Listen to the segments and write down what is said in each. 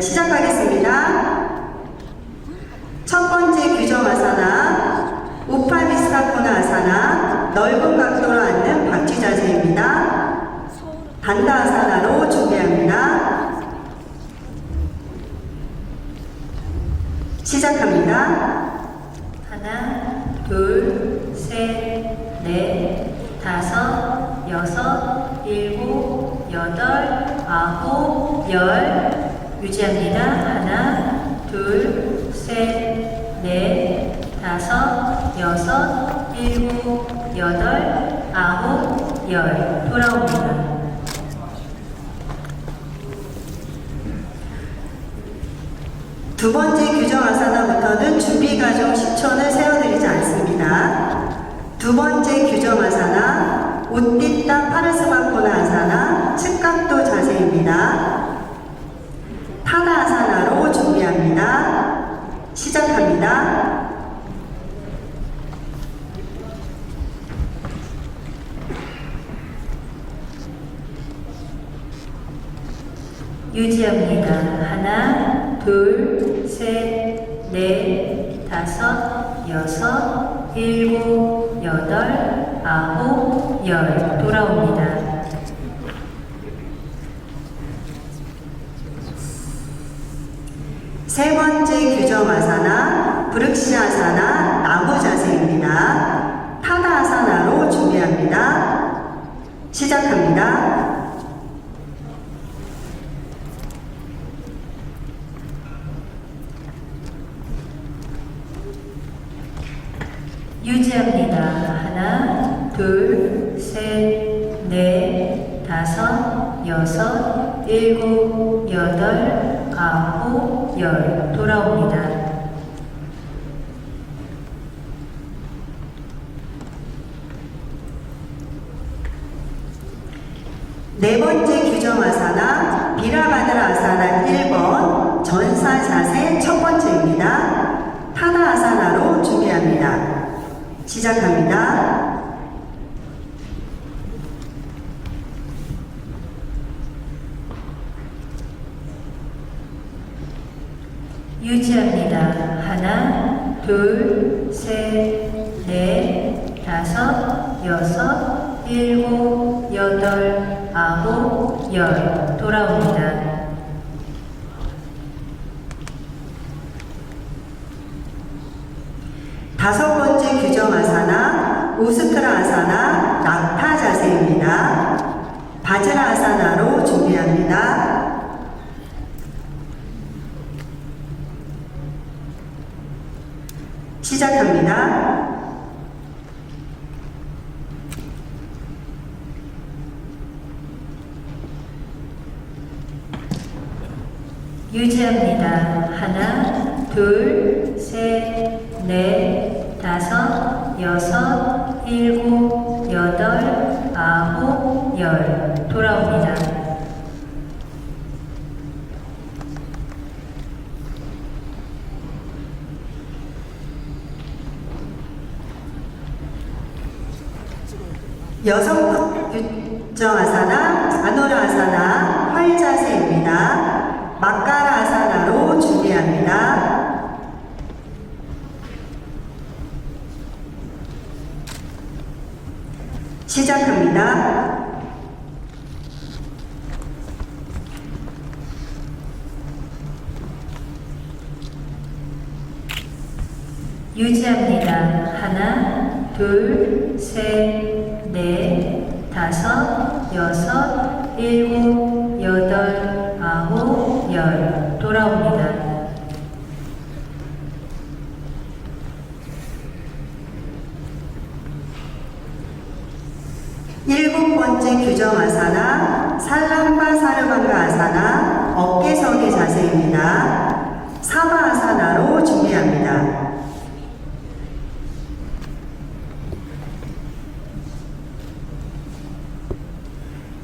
자, 시작하겠습니다. 첫 번째 규정 아사나, 우파비스타코나 아사나, 넓은 각도로 앉는 박쥐 자세입니다. 단다 아사나로 준비합니다. 시작합니다. 하나, 둘, 셋, 넷, 다섯, 여섯, 일곱, 여덟, 아홉, 열. 유지합니다. 하나, 둘, 셋, 넷, 다섯, 여섯, 일곱, 여덟, 아홉, 열. 돌아옵니다. 두 번째 규정 아사나부터는 준비 과정 10초는 세워드리지 않습니다. 두 번째 규정 아사나, 웃디따 파르스바코나 아사나, 측각도 자세입니다 아사나로 준비합니다. 시작합니다. 유지합니다. 하나, 둘, 셋, 넷, 다섯, 여섯, 일곱, 여덟, 아홉, 열. 돌아옵니다. 세 번째 규정 아사나, 브륵시 아사나, 나무 자세입니다. 타다 아사나로 준비합니다. 시작합니다. 유지합니다. 하나, 둘, 셋, 넷, 다섯, 여섯, 일곱, 여덟, 아홉, 열. 돌아옵니다. 네 번째 규정 아사나, 비라바드라 아사나 1번, 전사 자세 첫 번째입니다. 타다 아사나로 준비합니다. 시작합니다. 유지합니다. 하나, 둘, 셋, 넷, 다섯, 여섯, 일곱, 여덟, 아홉, 열. 돌아옵니다. 다섯 번째 규정 아사나, 우스트라 아사나, 낙타 자세입니다. 바즈라 아사나로 준비합니다. 시작합니다. 유지합니다. 하나, 둘, 셋, 넷, 다섯, 여섯, 일곱, 여덟, 아홉, 열. 돌아옵니다. 여성 규정 아사나, 아노라 아사나, 활 자세입니다. 막가라 아사나로 준비합니다. 시작합니다. 유지합니다. 하나, 둘, 셋, 여섯, 일곱, 여덟, 아홉, 열. 돌아옵니다. 일곱 번째 규정 아사나, 살람바 사르방가 아사나, 어깨 서기 자세입니다. 사바 아사나로 준비합니다.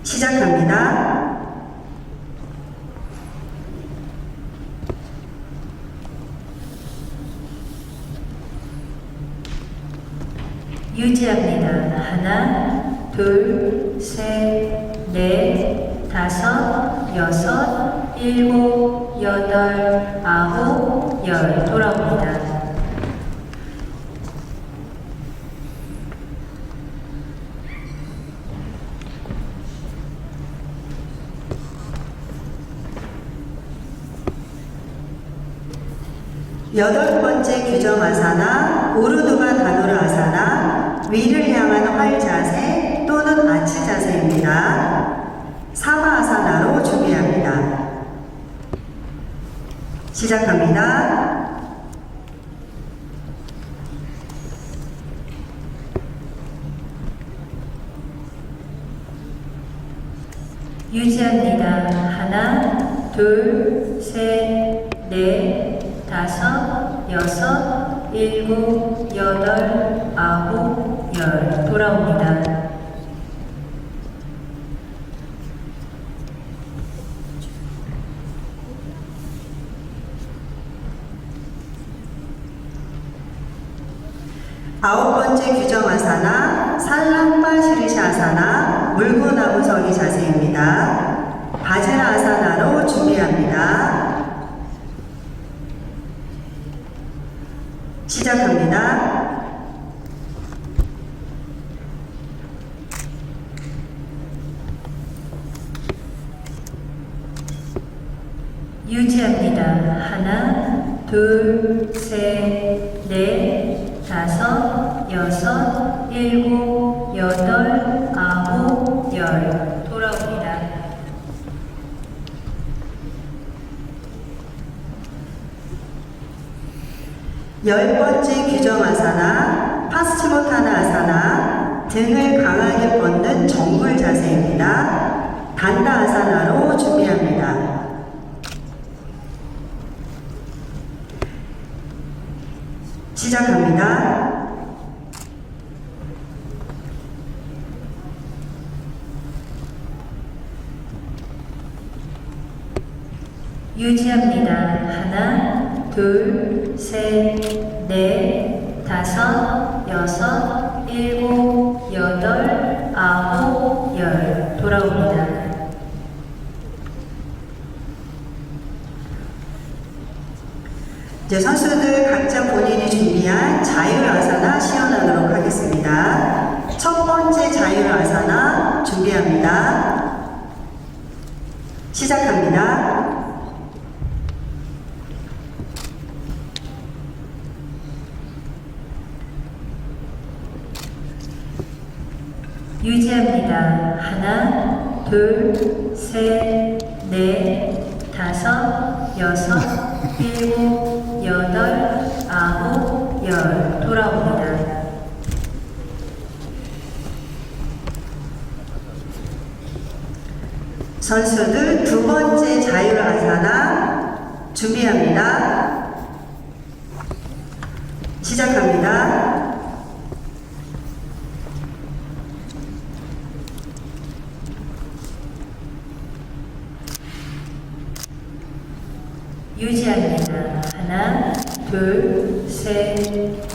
시작합니다. 유지합니다. 하나, 둘, 셋, 넷, 다섯, 여섯, 일곱, 여덟, 아홉, 열. 돌아옵니다. 여덟 번째 규정 아사나 우르두바 다누르 아사나 위를 향한 활 자세 또는 아치 자세입니다. 사마 아사나로 준비합니다. 시작합니다. 유지합니다. 하나, 둘, 셋, 넷, 다섯, 여섯, 일곱, 여덟, 아홉, 열. 돌아옵니다. 아홉 번째 규정 아사나 살람바 시리샤 아사나 물고 나무 서기 자세입니다. 바지라 아사나로 준비합니다. 시작합니다. 유지합니다. 하나, 둘, 셋, 넷, 다섯, 여섯, 일곱, 여덟, 아홉, 열. 돌아옵니다. 열 번째 규정 아사나 파스치모타나 아사나 등을 강하게 뻗는 정굴 자세입니다. 단다 아사나로 준비합니다. 시작합니다. 유지합니다. 하나, 둘, 셋, 넷, 다섯, 여섯, 일곱, 여덟, 아홉, 열. 돌아옵니다. 이제 선수들 각자 본인이 준비한 자율아사나 시연하도록 하겠습니다. 첫 번째 자율아사나 준비합니다. 시작합니다. 유지합니다. 하나, 둘, 셋, 넷, 다섯, 여섯, 일곱, 여덟, 아홉, 열. 돌아옵니다. 선수들 두 번째 자율아사나 준비합니다. 시작합니다. 유지합니다. 하나, 둘, 셋,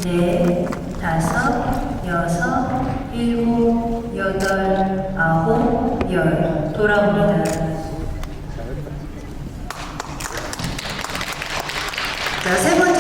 넷, 다섯, 여섯, 일곱, 여덟, 아홉, 열. 돌아옵니다. 자, 세 번째.